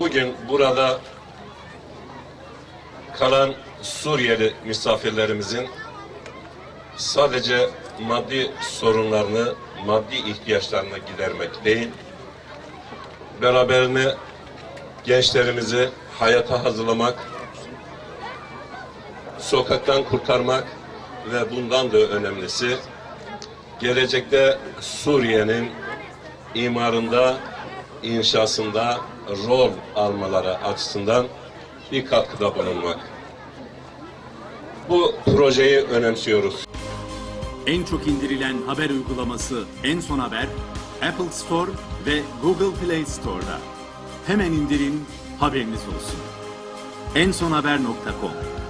Bugün burada kalan Suriyeli misafirlerimizin sadece maddi sorunlarını, maddi ihtiyaçlarını gidermek değil, beraberine gençlerimizi hayata hazırlamak, sokaktan kurtarmak ve bundan da önemlisi gelecekte Suriye'nin imarında, inşasında rol almaları açısından bir katkıda bulunmak. Bu projeyi önemsiyoruz. En çok indirilen haber uygulaması En Son Haber, Apple Store ve Google Play Store'da. Hemen indirin, haberiniz olsun. ensonhaber.com